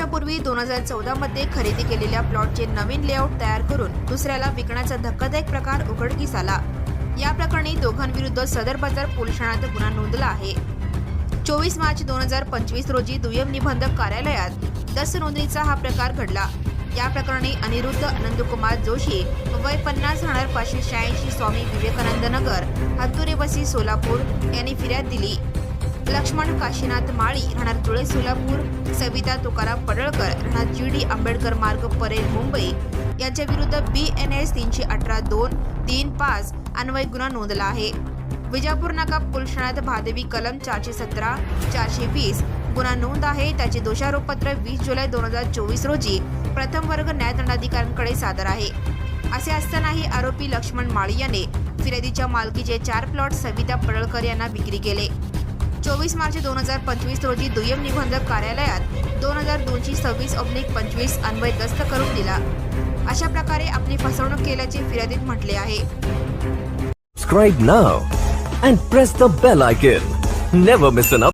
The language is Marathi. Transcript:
हजार चौदा मध्ये खरेदी केलेल्या प्लॉटचे नवीन लेआउट तयार करून दुसऱ्याला विकण्याचा धक्कादायक प्रकार उघडकीस आला. या प्रकरणी दोघांविरुद्ध सदर बाजार पोलीस ठाण्यात गुन्हा नोंदला आहे. चोवीस मार्च दोन हजार पंचवीस रोजी दुय्यम निबंधक कार्यालयात दस नोंदणीचा हा प्रकार घडला. या प्रकरणी अनिरुद्ध अनंतकुमार जोशी वय पन्नास राहणार पाचशे शहाऐंशी स्वामी विवेकानंद नगर हत्तुरे वसी सोलापूर यांनी फिर्याद दिली. लक्ष्मण काशीनाथ माळी राहणार धुळे सोलापूर सविता तुकाराम पडळकर राहणार जी डी आंबेडकर मार्ग परेल मुंबई. यांच्या विरुद्ध बी एन एस तीनशे अठरा दोन तीन पाच अन्वय गुन्हा नोंदला आहे. विजापूर नाका कुलशनाथ भादवी भादेवी कलम चारशे सतरा चारशे वीस गुन्हा नोंद आहे. त्याचे दोषारोपपत्र वीस जुलै दोन हजार चोवीस रोजी प्रथम वर्ग न्यायदंडाधिकाऱ्यांकडे सादर आहे. असे असतानाही आरोपी लक्ष्मण माळी याने फिर्यादीच्या मालकीचे चार प्लॉट सविता पडळकर यांना विक्री केले. चोवीस मार्च दोन हजार पंचवीस रोजी दुय्यम निबंधक कार्यालयात दोन हजार दोनशे सव्वीस ऑब्लिक पंचवीस अन्वय दस्त करून दिला अशा प्रकारे आपली फसवणूक केल्याचे फिर्यादीत म्हटले आहे Subscribe now and press the bell icon. Never miss an.